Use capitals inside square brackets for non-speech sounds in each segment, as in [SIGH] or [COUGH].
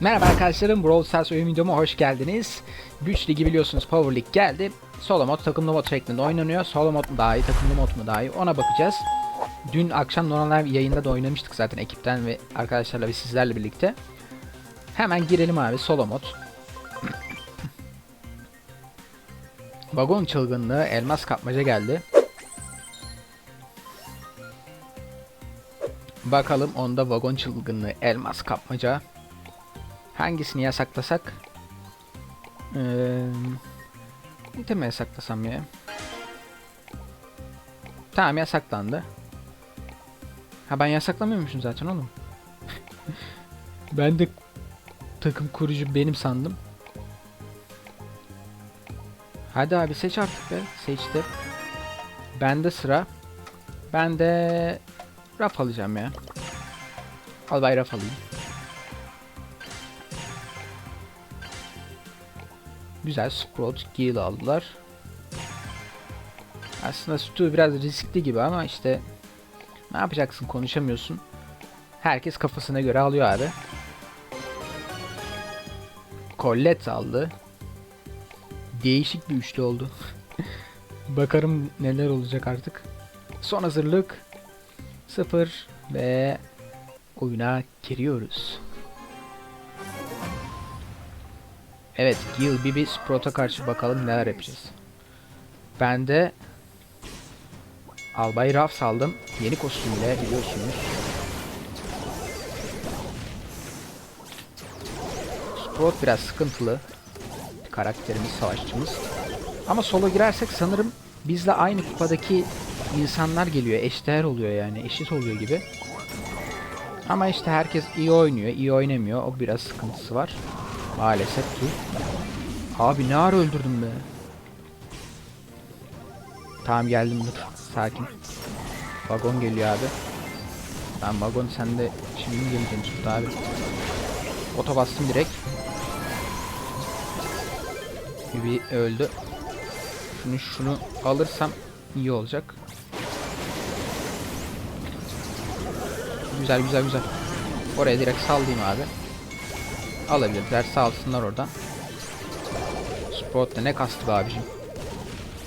Merhaba arkadaşlarım, Brawl Stars oyun videoma hoş geldiniz. Güç Ligi biliyorsunuz Power League geldi. Solo mod, takımlı mod şeklinde oynanıyor. Solo mod mu daha iyi, takımlı mod mu daha iyi ona bakacağız. Dün akşam normal yayında da oynamıştık zaten ekipten ve arkadaşlarla ve sizlerle birlikte. Hemen girelim abi solo mod. [COUGHS] Vagon çılgınlığı, elmas kapmaca geldi. Bakalım onda vagon çılgınlığı, elmas kapmaca. Hangisini yasaklasak? Ee, bir de mi yasaklasam ya? Tamam yasaklandı. Ha ben yasaklamıyormuşum zaten oğlum. [LAUGHS] ben de takım kurucu benim sandım. Hadi abi seç artık be. Seçti. Bende sıra. Ben de raf alacağım ya. Al bay raf alayım. Güzel Sprout Gale aldılar. Aslında Stu biraz riskli gibi ama işte ne yapacaksın konuşamıyorsun. Herkes kafasına göre alıyor abi. Colette aldı. Değişik bir üçlü oldu. [LAUGHS] Bakarım neler olacak artık. Son hazırlık 0 ve oyuna giriyoruz. Evet, Gil Bibi Sprout'a karşı bakalım neler yapacağız. Ben de Albay Raf saldım. Yeni kostümüyle biliyorsunuz. Sprout biraz sıkıntılı. Bir karakterimiz, savaşçımız. Ama solo girersek sanırım bizle aynı kupadaki insanlar geliyor. Eşdeğer oluyor yani. Eşit oluyor gibi. Ama işte herkes iyi oynuyor, iyi oynamıyor. O biraz sıkıntısı var. Maalesef ki. Abi ne ara öldürdüm be. Tamam geldim dur. Sakin. Vagon geliyor abi. Ben vagon sen de şimdi mi geleceksin tut abi. Oto bastım direkt. Bir öldü. Şunu şunu alırsam iyi olacak. Güzel güzel güzel. Oraya direkt sallayayım abi. Alabilirler sağ alsınlar oradan. Sprout ne kastı be abicim.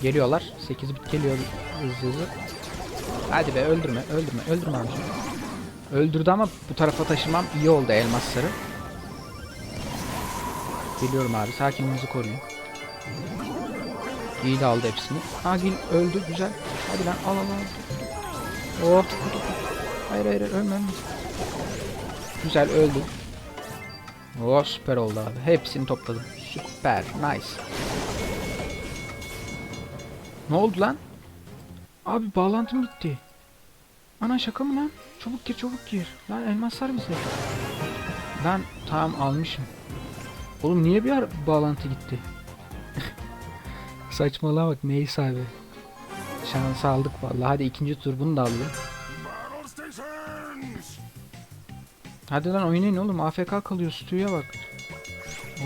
Geliyorlar. 8 bit geliyor hızlı hızlı. Hadi be öldürme öldürme öldürme abicim. Öldürdü ama bu tarafa taşımam iyi oldu elmasları. Geliyorum abi sakinliğinizi koruyun. İyi de aldı hepsini. Ha Gil öldü güzel. Hadi lan al al al. Oh. Hayır hayır, ölme ölme. Güzel öldü. Oh süper oldu abi. Hepsini topladım. Süper. Nice. Ne oldu lan? Abi bağlantım gitti. Ana şaka mı lan? Çabuk gir çabuk gir. Lan elmaslar bize. Lan tamam almışım. Oğlum niye bir bağlantı gitti? [LAUGHS] Saçmalığa bak neyse abi. Şans aldık vallahi. Hadi ikinci tur bunu da alalım. Hadi lan oynayın oğlum. AFK kalıyor. Stüye bak.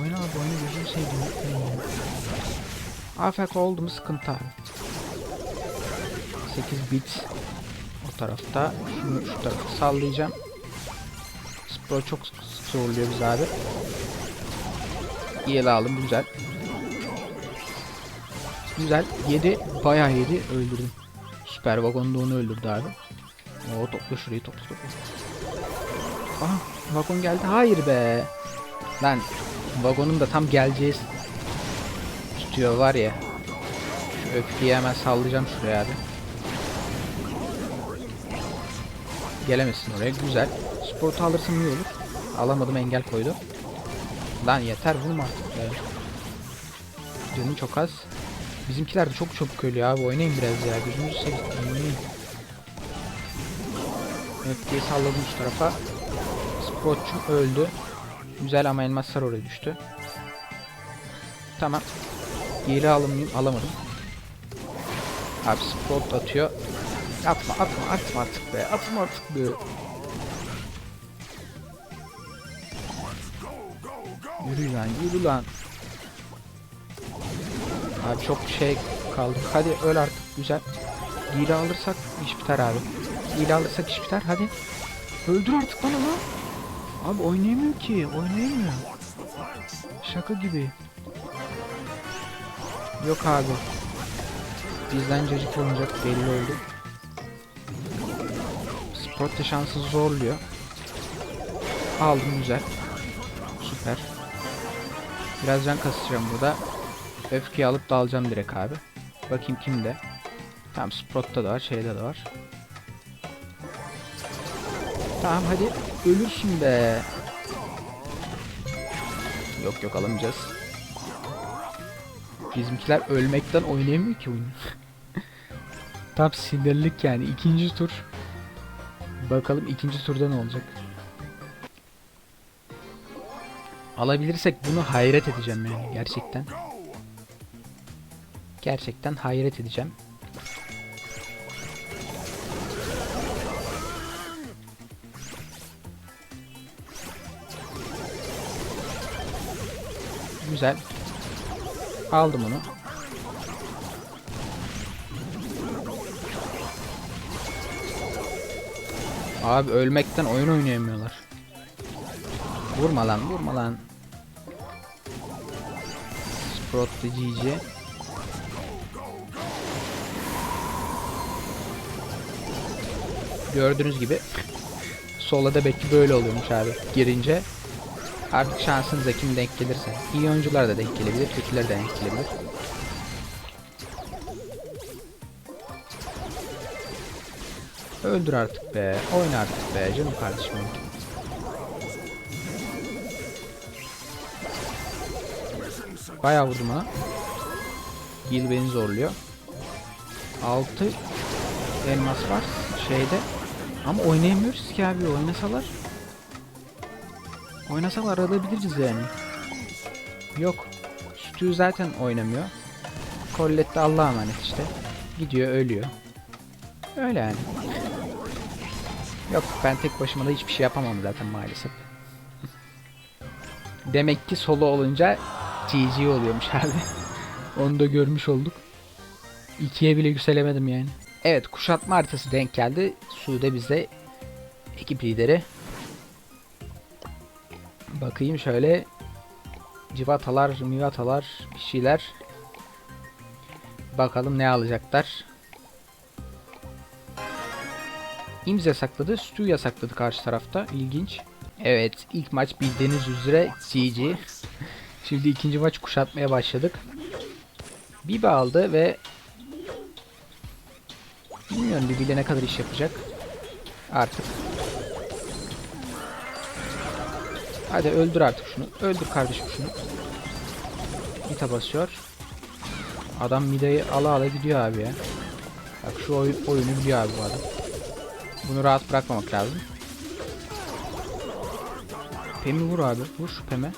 Oyna abi oyna gözünü seveyim. AFK oldu mu sıkıntı abi. 8 bit o tarafta. Şunu şu tarafa sallayacağım. Spro çok zorluyor bizi abi. İyi ele aldım güzel. Güzel. 7 bayağı yedi öldürdüm. Süper vagon da onu öldürdü abi. Oo topla şurayı topla topla. Aha vagon geldi. Hayır be. Lan vagonun da tam geleceğiz tutuyor var ya. Şu öfkeyi hemen sallayacağım şuraya abi. Gelemezsin oraya. Güzel. Sportu alırsam iyi olur. Alamadım engel koydu. Lan yeter vurma artık be. Canı çok az. Bizimkiler de çok çabuk ölüyor abi. Oynayın biraz ya. Gözünüzü seveyim. Öfkeyi salladım şu tarafa. Sportçum öldü. Güzel ama elmaslar oraya düştü. Tamam. Geri alım alamadım. Abi spot atıyor. Atma atma atma artık be. Atma artık be. Yürü lan yürü lan. Abi çok şey kaldı. Hadi öl artık güzel. Geri alırsak iş biter abi. Geri alırsak iş biter hadi. Öldür artık bana lan. Abi oynayamıyor ki. Oynayamıyor. Şaka gibi. Yok abi. Bizden cacık olacak belli oldu. Sprott da şansı zorluyor. Aldım güzel. Süper. Biraz can kasacağım burada. Öfkeyi alıp da alacağım direkt abi. Bakayım kimde. Tamam Sprott'ta da var, şeyde de var. Tamam hadi ölürsün be. Yok yok alamayacağız. Bizimkiler ölmekten oynayamıyor ki oyunu. [LAUGHS] Tam sinirlik yani ikinci tur. Bakalım ikinci turda ne olacak. Alabilirsek bunu hayret edeceğim yani gerçekten. Gerçekten hayret edeceğim. Güzel. Aldım onu. Abi ölmekten oyun oynayamıyorlar. Vurma lan, vurma lan. Sprott da GG. Gördüğünüz gibi sola da belki böyle oluyormuş abi girince. Artık şansınıza kim denk gelirse. İyi oyuncular da denk gelebilir, kötüler de denk gelebilir. Öldür artık be, oyna artık be canım kardeşim. Bayağı vurdum ona. Gil beni zorluyor. 6 elmas var şeyde. Ama oynayamıyoruz ki abi oynasalar. Oynasalar alabiliriz yani. Yok. Stu zaten oynamıyor. Colette Allah'a emanet işte. Gidiyor ölüyor. Öyle yani. Yok ben tek başıma da hiçbir şey yapamam zaten maalesef. [LAUGHS] Demek ki solo olunca GG oluyormuş abi. [LAUGHS] Onu da görmüş olduk. İkiye bile yükselemedim yani. Evet kuşatma haritası denk geldi. Sude bize ekip lideri. Bakayım şöyle. Civatalar, mivatalar, bir şeyler. Bakalım ne alacaklar. İmza yasakladı, Stu yasakladı karşı tarafta. İlginç. Evet, ilk maç bildiğiniz üzere GG. [LAUGHS] Şimdi ikinci maç kuşatmaya başladık. Bibi aldı ve bilmiyorum Bibi ne kadar iş yapacak. Artık. Hadi öldür artık şunu. Öldür kardeşim şunu. Mita basıyor. Adam midayı ala ala gidiyor abi ya. Bak şu oyun, oyunu biliyor abi bu adam. Bunu rahat bırakmamak lazım. Pem'i vur abi. Vur şu Pem'e.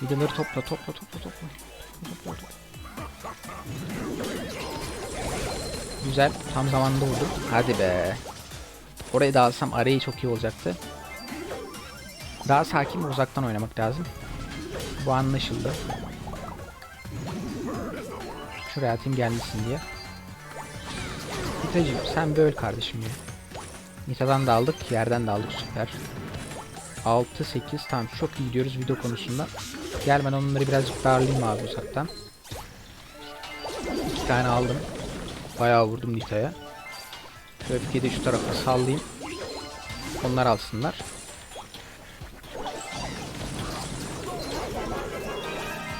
Midaları topla topla topla topla. Topla, topla. Güzel. Tam zamanında vurdum. Hadi be. Orayı da alsam arayı çok iyi olacaktı. Daha sakin ve uzaktan oynamak lazım. Bu anlaşıldı. Şuraya atayım gelmesin diye. Mitacığım sen böyle kardeşim ya. Mita'dan da aldık, yerden de aldık süper. 6-8 tamam çok iyi gidiyoruz video konusunda. Gel ben onları birazcık darlayayım abi uzaktan. İki tane aldım. Bayağı vurdum Nita'ya. Öfkeyi de şu tarafa sallayayım. Onlar alsınlar.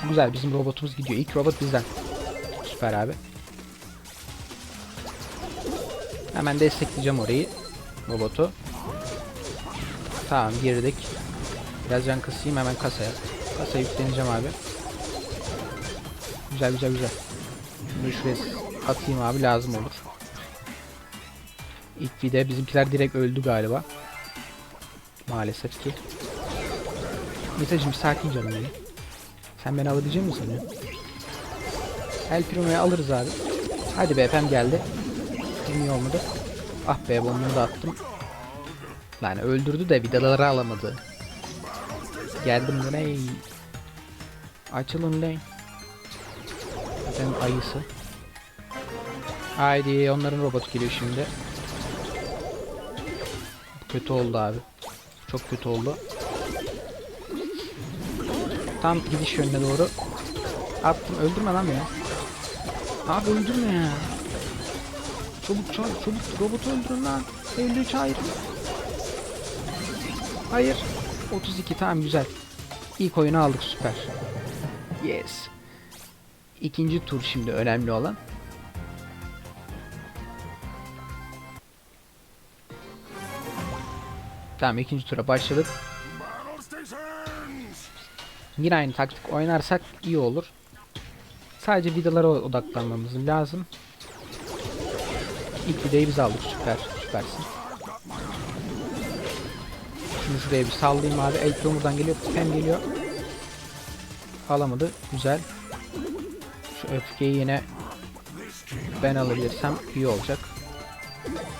Güzel bizim robotumuz gidiyor. İlk robot bizden. Süper abi. Hemen destekleyeceğim orayı. Robotu. Tamam girdik. Biraz can kısayım hemen kasaya. Kasaya yükleneceğim abi. Güzel güzel güzel. Şunu şuraya atayım abi lazım olur. İlk vide bizimkiler direkt öldü galiba. Maalesef ki. Mitacım sakin canım benim. Sen beni alabilecek misin ya? El Primo'yu alırız abi. Hadi be Pem geldi. Bilmiyor olmadı. Ah be bombunu da attım. Lan öldürdü de vidaları alamadı. Geldim buraya. Açılın lan. Zaten ayısı. Haydi onların robotu geliyor şimdi. Kötü oldu abi. Çok kötü oldu. Tam gidiş yönüne doğru. Attım. Öldürme lan beni. Abi öldürme ya. Çabuk çabuk çabuk. Robotu öldürün lan. 53 hayır. Hayır. 32 tamam güzel. İlk oyunu aldık süper. Yes. İkinci tur şimdi önemli olan. Tamam ikinci tura başladık. Yine aynı taktik oynarsak iyi olur. Sadece vidalara odaklanmamız lazım. İlk vidayı biz aldık süper süpersin. Şunu şuraya bir sallayayım abi. El buradan geliyor. Hem geliyor. Alamadı. Güzel. Şu öfkeyi yine ben alabilirsem iyi olacak.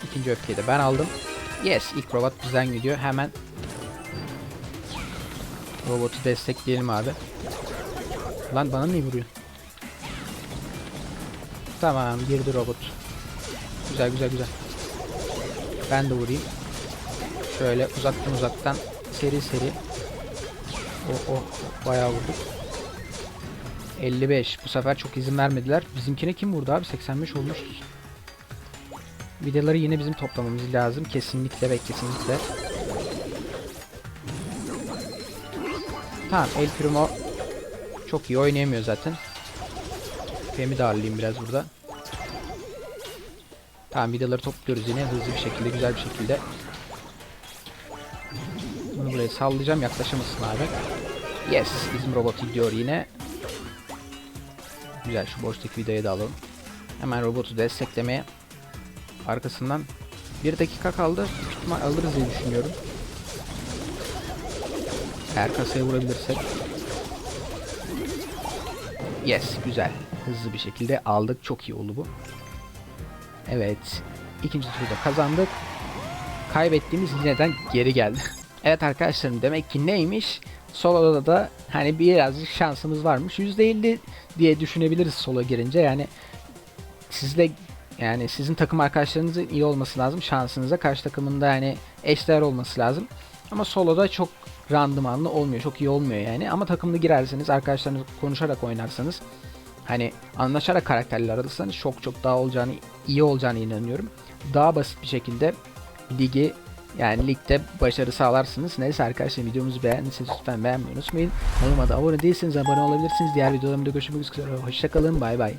İkinci öfkeyi de ben aldım. Yes ilk robot bizden gidiyor. Hemen robotu destekleyelim abi. Lan bana niye vuruyor? Tamam girdi robot. Güzel güzel güzel. Ben de vurayım. Şöyle uzaktan uzaktan seri seri. Oh oh bayağı vurduk. 55. Bu sefer çok izin vermediler. Bizimkine kim vurdu abi? 85 olmuşuz. Vidaları yine bizim toplamamız lazım. Kesinlikle ve kesinlikle. Tamam El Primo çok iyi oynayamıyor zaten. Femi de biraz burada. Tamam vidaları topluyoruz yine hızlı bir şekilde güzel bir şekilde. Bunu buraya sallayacağım yaklaşamasın abi. Yes bizim robot gidiyor yine. Güzel şu boştaki vidayı da alalım. Hemen robotu desteklemeye. Arkasından bir dakika kaldı. Büyük alırız diye düşünüyorum. Eğer kasaya vurabilirsek. Yes güzel. Hızlı bir şekilde aldık. Çok iyi oldu bu. Evet. ikinci turda kazandık. Kaybettiğimiz yineden geri geldi. [LAUGHS] evet arkadaşlarım demek ki neymiş? Solo'da da hani birazcık şansımız varmış. %50 diye düşünebiliriz solo girince. Yani sizle yani sizin takım arkadaşlarınızın iyi olması lazım. Şansınıza karşı takımında yani eşdeğer olması lazım. Ama soloda çok randımanlı olmuyor. Çok iyi olmuyor yani. Ama takımda girerseniz arkadaşlarınızla konuşarak oynarsanız hani anlaşarak karakterler alırsanız çok çok daha olacağını iyi olacağını inanıyorum. Daha basit bir şekilde ligi yani ligde başarı sağlarsınız. Neyse arkadaşlar videomuzu beğendiyseniz lütfen beğenmeyi unutmayın. Kanalıma da abone değilseniz abone olabilirsiniz. Diğer videolarımda görüşmek üzere. Hoşçakalın. Bay bay.